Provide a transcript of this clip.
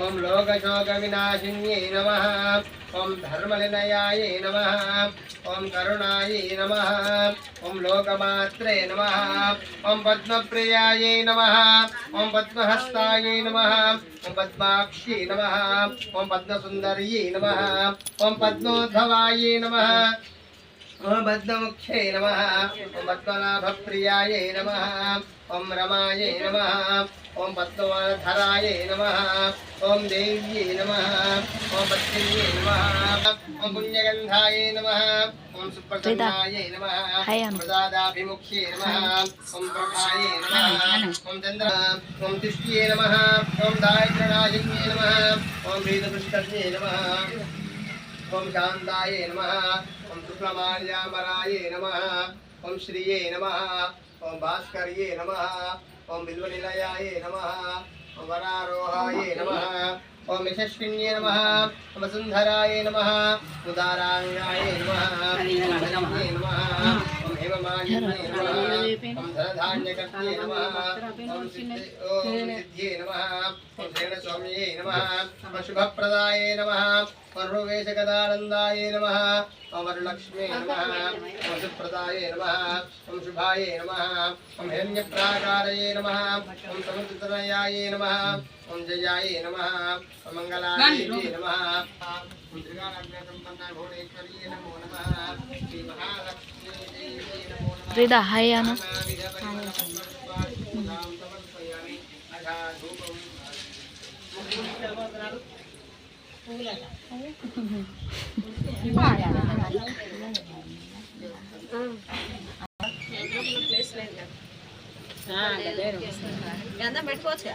ఓం లోకశోక వినాశిన్యై నమ ఓం ధర్మనిలయాయ నమ ఓం కరుణాయ నమ ఓం లోకమాత్రే నమ ఓం పద్మప్రియాయ నమ ఓం పద్మహస్తాయ నమ ఓం పద్మాక్షి నమ ఓం పద్మసుందర్యై నమ ఓం పద్మోద్భవాయ నమ ఓం పద్మముఖ్యై నమ ఓం పద్మనాభప్రియాయ నమ ఓం రమాయ నమ ఓం పద్మధరాయ నమ ఓం దేవ్యై నమ ఓం పద్మిన్యై నమ ఓం పుణ్యగంధాయ నమ ఓం సుప్రసన్నాయ నమ. ప్రసాదాభిముఖ్యై నమ ఓం ప్రభాయ నమ ఓం చంద్ర ఓం తిష్ట్యై నమ ఓం దాయత్రణాయన్యై నమ ఓం వేదపృష్టన్యై నమ ఓం శాంతాయ నమ ఓం శుక్లమాల్యామరాయ నమ ఓం శ్రీయే నమ ఓం భాస్కర్యే నమ ఓం బిల్వనిలయాయ నమ ఓం వరారోహాయ నమ ఓం యశస్విన్యే నమ ఓం సుందరాయ నమ ఉదారాంగాయ నమ ఓం నమ ఓం హేమమాలిన్యే నమ ఓం ధనధాన్యకర్త్యే నమ ఓం సిద్ధి ఓం సిద్ధ్యే నమ ఓం శ్రేణస్వామ్యే నమ ఓం శుభప్రదాయ నమ. పర్వవేశకదానందాయ నమ ఓం వరలక్ష్మీ నమ ఓం సుప్రదాయ నమ ఓం శుభాయ నమ ఓం హిరణ్యప్రాకారయే నమ ఓం సముద్రతనయాయ నమ ఓం జయాయ నమ ఓం మంగళాయ నమ ఓం త్రిగాణాగ్రసంపన్న భువనేశ్వర్యే నమో నమ శ్రీ శ్రీదా హాయ్ అను పెట్టుకోవచ్చు